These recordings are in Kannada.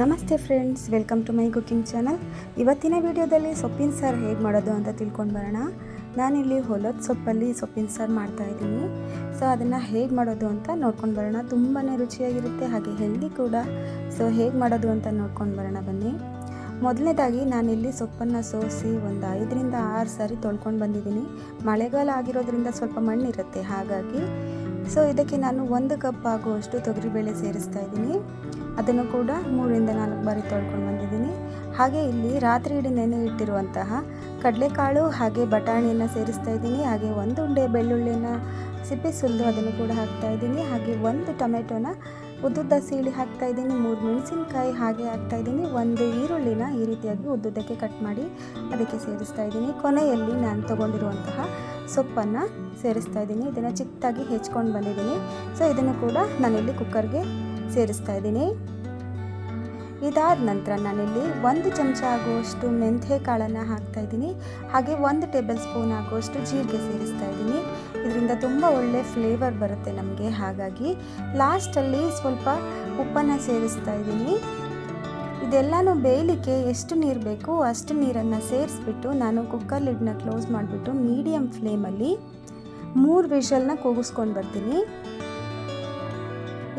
ನಮಸ್ತೆ friends, welcome to my cooking channel. ಇವತ್ತಿನ ವಿಡಿಯೋದಲ್ಲಿ ಸೊಪ್ಪಿನ ಸಾರು ಹೇಗೆ ಮಾಡೋದು ಅಂತ ತಿಳ್ಕೊಂಡು ಬರೋಣ. ನಾನಿಲ್ಲಿ ಹೊಲದ ಸೊಪ್ಪಲ್ಲಿ ಸೊಪ್ಪಿನ ಸಾರು ಮಾಡ್ತಾ ಇದ್ದೀನಿ. ಸೊ ಅದನ್ನು ಹೇಗೆ ಮಾಡೋದು ಅಂತ ನೋಡ್ಕೊಂಡು ಬರೋಣ. ತುಂಬಾ ರುಚಿಯಾಗಿರುತ್ತೆ, ಹಾಗೆ ಹೆಲ್ದಿ ಕೂಡ. ಸೊ ಹೇಗೆ ಮಾಡೋದು ಅಂತ ನೋಡ್ಕೊಂಡು ಬರೋಣ ಬನ್ನಿ. ಮೊದಲನೇದಾಗಿ ನಾನಿಲ್ಲಿ ಸೊಪ್ಪನ್ನು ಸೋಸಿ ಒಂದು ಐದರಿಂದ ಆರು ಸಾರಿ ತೊಳ್ಕೊಂಡು ಬಂದಿದ್ದೀನಿ. ಮಳೆಗಾಲ ಆಗಿರೋದ್ರಿಂದ ಸ್ವಲ್ಪ ಮಣ್ಣಿರುತ್ತೆ, ಹಾಗಾಗಿ. ಸೊ ಇದಕ್ಕೆ ನಾನು ಒಂದು ಕಪ್ ಆಗುವಷ್ಟು ತೊಗರಿಬೇಳೆ ಸೇರಿಸ್ತಾ ಇದ್ದೀನಿ. ಅದನ್ನು ಕೂಡ ಮೂರಿಂದ ನಾಲ್ಕು ಬಾರಿ ತೊಳ್ಕೊಂಡು ಬಂದಿದ್ದೀನಿ. ಹಾಗೆ ಇಲ್ಲಿ ರಾತ್ರಿ ಇಡೀ ನೆನೆ ಇಟ್ಟಿರುವಂತಹ ಕಡಲೆಕಾಳು ಹಾಗೆ ಬಟಾಣಿಯನ್ನು ಸೇರಿಸ್ತಾ ಇದ್ದೀನಿ. ಹಾಗೆ ಒಂದು ಉಂಡೆ ಬೆಳ್ಳುಳ್ಳಿನ ಸಿಪ್ಪೆ ಸುಲಿದು ಅದನ್ನು ಕೂಡ ಹಾಕ್ತಾ ಇದ್ದೀನಿ. ಹಾಗೆ ಒಂದು ಟೊಮೆಟೊನ ಉದ್ದುದ್ದ ಸೀಳಿ ಹಾಕ್ತಾ ಇದ್ದೀನಿ. ಮೂರು ಮೆಣಸಿನಕಾಯಿ ಹಾಗೆ ಹಾಕ್ತಾ ಇದ್ದೀನಿ. ಒಂದು ಈರುಳ್ಳಿನ ಈ ರೀತಿಯಾಗಿ ಉದ್ದುದ್ದಕ್ಕೆ ಕಟ್ ಮಾಡಿ ಅದಕ್ಕೆ ಸೇರಿಸ್ತಾ ಇದ್ದೀನಿ. ಕೊನೆಯಲ್ಲಿ ನಾನು ತೊಗೊಂಡಿರುವಂತಹ ಸೊಪ್ಪನ್ನು ಸೇರಿಸ್ತಾ ಇದ್ದೀನಿ. ಇದನ್ನು ಚಿಕ್ಕದಾಗಿ ಹೆಚ್ಕೊಂಡು ಬಂದಿದ್ದೀನಿ. ಸೊ ಇದನ್ನು ಕೂಡ ನಾನಿಲ್ಲಿ ಕುಕ್ಕರ್ಗೆ ಸೇರಿಸ್ತಾ ಇದ್ದೀನಿ. ಇದಾದ ನಂತರ ನಾನಿಲ್ಲಿ ಒಂದು ಚಮಚ ಆಗುವಷ್ಟು ಮೆಂತ್ಯ ಕಾಳನ್ನು ಹಾಕ್ತಾ ಇದ್ದೀನಿ. ಹಾಗೆ ಒಂದು ಟೇಬಲ್ ಸ್ಪೂನ್ ಆಗುವಷ್ಟು ಜೀರಿಗೆ ಸೇರಿಸ್ತಾ ಇದ್ದೀನಿ. ಇದರಿಂದ ತುಂಬ ಒಳ್ಳೆ ಫ್ಲೇವರ್ ಬರುತ್ತೆ ನಮಗೆ. ಹಾಗಾಗಿ ಲಾಸ್ಟಲ್ಲಿ ಸ್ವಲ್ಪ ಉಪ್ಪನ್ನು ಸೇರಿಸ್ತಾ ಇದ್ದೀನಿ. ಇದೆಲ್ಲನೂ ಬೇಯಲಿಕ್ಕೆ ಎಷ್ಟು ನೀರು ಬೇಕು ಅಷ್ಟು ನೀರನ್ನು ಸೇರಿಸ್ಬಿಟ್ಟು ನಾನು ಕುಕ್ಕರ್ ಲಿಡ್ನ ಕ್ಲೋಸ್ ಮಾಡಿಬಿಟ್ಟು ಮೀಡಿಯಮ್ ಫ್ಲೇಮಲ್ಲಿ ಮೂರು ವಿಷಲ್ನ ಕೂಗಿಸ್ಕೊಂಡು ಬರ್ತೀನಿ.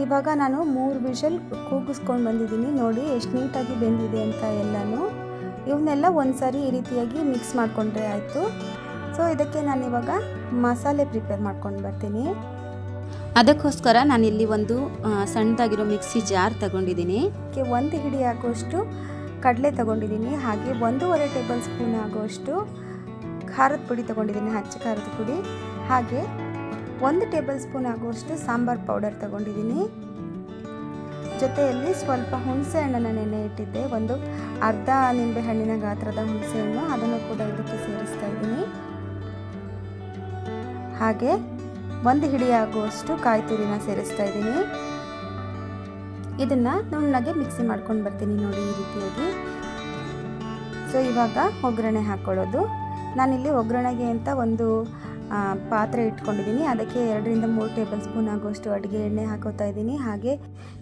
ಇವಾಗ ನಾನು ಮೂರು ವಿಷಲ್ ಕೂಗಿಸ್ಕೊಂಡು ಬಂದಿದ್ದೀನಿ. ನೋಡಿ ಎಷ್ಟು ನೀಟಾಗಿ ಬೆಂದಿದೆ ಅಂತ ಎಲ್ಲನೂ. ಇವನ್ನೆಲ್ಲ ಒಂದು ಈ ರೀತಿಯಾಗಿ ಮಿಕ್ಸ್ ಮಾಡಿಕೊಂಡ್ರೆ ಆಯಿತು. ಸೊ ಇದಕ್ಕೆ ನಾನು ಇವಾಗ ಮಸಾಲೆ ಪ್ರಿಪೇರ್ ಮಾಡ್ಕೊಂಡು ಬರ್ತೀನಿ. ಅದಕ್ಕೋಸ್ಕರ ನಾನಿಲ್ಲಿ ಒಂದು ಸಣ್ಣದಾಗಿರೋ ಮಿಕ್ಸಿ ಜಾರ್ ತಗೊಂಡಿದ್ದೀನಿ. ಅದಕ್ಕೆ ಒಂದು ಹಿಡಿ ಆಗೋಷ್ಟು ಕಡಲೆ ತಗೊಂಡಿದ್ದೀನಿ. ಹಾಗೆ ಒಂದೂವರೆ ಟೇಬಲ್ ಸ್ಪೂನ್ ಆಗುವಷ್ಟು ಖಾರದ ಪುಡಿ ತಗೊಂಡಿದ್ದೀನಿ. ಹಚ್ಚ ಖಾರದ ಪುಡಿ. ಹಾಗೆ ಒಂದು ಟೇಬಲ್ ಸ್ಪೂನ್ ಆಗುವಷ್ಟು ಸಾಂಬಾರ್ ಪೌಡರ್ ತಗೊಂಡಿದ್ದೀನಿ. ಜೊತೆಯಲ್ಲಿ ಸ್ವಲ್ಪ ಹುಣಸೆ ಹಣ್ಣನ್ನು ನೆನೆ ಇಟ್ಟಿದ್ದೆ. ಒಂದು ಅರ್ಧ ನಿಂಬೆ ಹಣ್ಣಿನ ಗಾತ್ರದ ಹುಣಸೆ ಹಣ್ಣು, ಅದನ್ನು ಕೂಡ ಇದಕ್ಕೆ ಸೇರಿಸ್ತಾ ಇದ್ದೀನಿ. ಹಾಗೆ ಒಂದು ಹಿಡಿ ಆಗುವಷ್ಟು ಕಾಯಿ ತುರಿನ ಸೇರಿಸ್ತಾ ಇದ್ದೀನಿ. ಇದನ್ನು ನುಣ್ಣಗೆ ಮಿಕ್ಸಿ ಮಾಡ್ಕೊಂಡು ಬರ್ತೀನಿ ನೋಡಿ ಈ ರೀತಿಯಾಗಿ. ಸೊ, ಇವಾಗ ಒಗ್ಗರಣೆ ಹಾಕ್ಕೊಳ್ಳೋದು ನಾನಿಲ್ಲಿ ಒಗ್ಗರಣೆಗೆ ಅಂತ ಒಂದು ಪಾತ್ರೆ ಇಟ್ಕೊಂಡಿದ್ದೀನಿ. ಅದಕ್ಕೆ ಎರಡರಿಂದ ಮೂರು ಟೇಬಲ್ ಸ್ಪೂನ್ ಆಗುವಷ್ಟು ಅಡುಗೆ ಎಣ್ಣೆ ಹಾಕೋತಾ ಇದ್ದೀನಿ. ಹಾಗೆ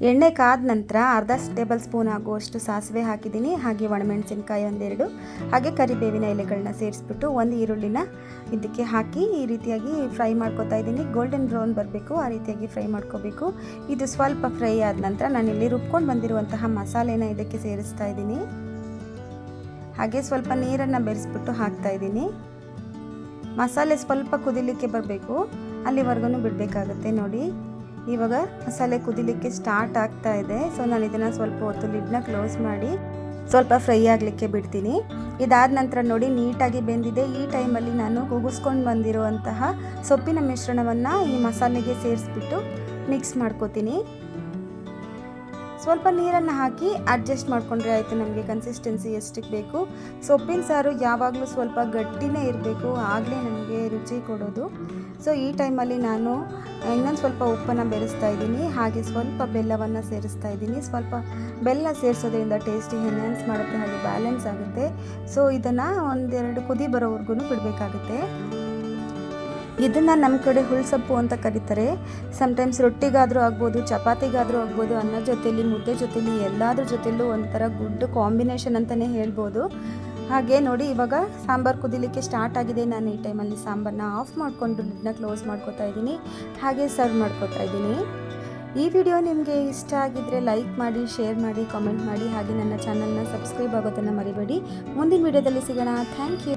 ಎಣ್ಣೆ ಕಾದ ನಂತರ ಅರ್ಧ ಟೇಬಲ್ ಸ್ಪೂನ್ ಆಗುವಷ್ಟು ಸಾಸಿವೆ ಹಾಕಿದ್ದೀನಿ. ಹಾಗೆ ಒಣಮೆಣಸಿನ್ಕಾಯಿ ಒಂದೆರಡು. ಹಾಗೆ ಕರಿಬೇವಿನ ಎಲೆಗಳನ್ನ ಸೇರಿಸ್ಬಿಟ್ಟು ಒಂದು ಈರುಳ್ಳಿನ ಇದಕ್ಕೆ ಹಾಕಿ ಈ ರೀತಿಯಾಗಿ ಫ್ರೈ ಮಾಡ್ಕೋತಾ ಇದ್ದೀನಿ. ಗೋಲ್ಡನ್ ಬ್ರೌನ್ ಬರಬೇಕು, ಆ ರೀತಿಯಾಗಿ ಫ್ರೈ ಮಾಡ್ಕೋಬೇಕು. ಇದು ಸ್ವಲ್ಪ ಫ್ರೈ ಆದ ನಂತರ ನಾನು ಇಲ್ಲಿ ರುಬ್ಕೊಂಡು ಬಂದಿರುವಂತಹ ಮಸಾಲೆನ ಇದಕ್ಕೆ ಸೇರಿಸ್ತಾ ಇದ್ದೀನಿ. ಹಾಗೆ ಸ್ವಲ್ಪ ನೀರನ್ನು ಬೆರೆಸ್ಬಿಟ್ಟು ಹಾಕ್ತಾ ಇದ್ದೀನಿ. ಮಸಾಲೆ ಸ್ವಲ್ಪ ಕುದಿಲಿಕ್ಕೆ ಬರಬೇಕು. ಅಲ್ಲಿವರೆಗೂ ಬಿಡಬೇಕಾಗತ್ತೆ ನೋಡಿ. ಇವಾಗ ಮಸಾಲೆ ಕುದಿಲಿಕ್ಕೆ ಸ್ಟಾರ್ಟ್ ಆಗ್ತಾ ಇದೆ. ಸೊ ನಾನು ಇದನ್ನು ಸ್ವಲ್ಪ ಹೊತ್ತು ಲಿಡ್ನ ಕ್ಲೋಸ್ ಮಾಡಿ ಸ್ವಲ್ಪ ಫ್ರೈ ಆಗಲಿಕ್ಕೆ ಬಿಡ್ತೀನಿ. ಇದಾದ ನಂತರ ನೋಡಿ, ನೀಟಾಗಿ ಬೆಂದಿದೆ. ಈ ಟೈಮಲ್ಲಿ ನಾನು ಕೂಗಿಸ್ಕೊಂಡು ಬಂದಿರುವಂತಹ ಸೊಪ್ಪಿನ ಮಿಶ್ರಣವನ್ನು ಈ ಮಸಾಲೆಗೆ ಸೇರಿಸ್ಬಿಟ್ಟು ಮಿಕ್ಸ್ ಮಾಡ್ಕೋತೀನಿ. ಸ್ವಲ್ಪ ನೀರನ್ನು ಹಾಕಿ ಅಡ್ಜಸ್ಟ್ ಮಾಡಿಕೊಂಡ್ರೆ ಆಯಿತು ನಮಗೆ ಕನ್ಸಿಸ್ಟೆನ್ಸಿ ಎಷ್ಟಕ್ಕೆ ಬೇಕು. ಸೊಪ್ಪಿನ ಸಾರು ಯಾವಾಗಲೂ ಸ್ವಲ್ಪ ಗಟ್ಟಿನೇ ಇರಬೇಕು, ಆಗಲೇ ನನಗೆ ರುಚಿ ಕೊಡೋದು. ಸೊ ಈ ಟೈಮಲ್ಲಿ ನಾನು ಇನ್ನೊಂದು ಸ್ವಲ್ಪ ಉಪ್ಪನ್ನು ಬೆರೆಸ್ತಾ ಇದ್ದೀನಿ. ಹಾಗೆ ಸ್ವಲ್ಪ ಬೆಲ್ಲವನ್ನು ಸೇರಿಸ್ತಾ ಇದ್ದೀನಿ. ಸ್ವಲ್ಪ ಬೆಲ್ಲ ಸೇರಿಸೋದ್ರಿಂದ ಟೇಸ್ಟಿ ಎನ್ಹ್ಯಾನ್ಸ್ ಮಾಡುತ್ತೆ, ಹಾಗೆ ಬ್ಯಾಲೆನ್ಸ್ ಆಗುತ್ತೆ. ಸೊ ಇದನ್ನು ಒಂದೆರಡು ಕುದಿ ಬರೋವರೆಗೂ ಬಿಡಬೇಕಾಗುತ್ತೆ. ಇದನ್ನು ನಮ್ಮ ಕಡೆ ಹುಳ್ಸೊಪ್ಪು ಅಂತ ಕರೀತಾರೆ. ಸಮ್ಟೈಮ್ಸ್ ರೊಟ್ಟಿಗಾದರೂ ಆಗ್ಬೋದು, ಚಪಾತಿಗಾದರೂ ಆಗ್ಬೋದು, ಅನ್ನ ಜೊತೆಲಿ, ಮುದ್ದೆ ಜೊತೆಲಿ, ಎಲ್ಲಾದ್ರ ಜೊತೆಲೂ ಒಂಥರ ಗುಡ್ ಕಾಂಬಿನೇಷನ್ ಅಂತಲೇ ಹೇಳ್ಬೋದು. ಹಾಗೆ ನೋಡಿ, ಇವಾಗ ಸಾಂಬಾರು ಕುದಿಲಿಕ್ಕೆ ಸ್ಟಾರ್ಟ್ ಆಗಿದೆ. ನಾನು ಈ ಟೈಮಲ್ಲಿ ಸಾಂಬಾರನ್ನ ಆಫ್ ಮಾಡಿಕೊಂಡು ಲಿಡ್ನ ಕ್ಲೋಸ್ ಮಾಡ್ಕೊತಾ ಇದ್ದೀನಿ. ಹಾಗೆ ಸರ್ವ್ ಮಾಡ್ಕೋತಾ ಇದ್ದೀನಿ. ಈ ವಿಡಿಯೋ ನಿಮಗೆ ಇಷ್ಟ ಆಗಿದ್ದರೆ ಲೈಕ್ ಮಾಡಿ ಶೇರ್ ಮಾಡಿ ಕಾಮೆಂಟ್ ಮಾಡಿ. ಹಾಗೆ ನನ್ನ ಚಾನಲ್ನ ಸಬ್ಸ್ಕ್ರೈಬ್ ಆಗೋದನ್ನು ಮರಿಬೇಡಿ. ಮುಂದಿನ ವಿಡಿಯೋದಲ್ಲಿ ಸಿಗೋಣ. Thank you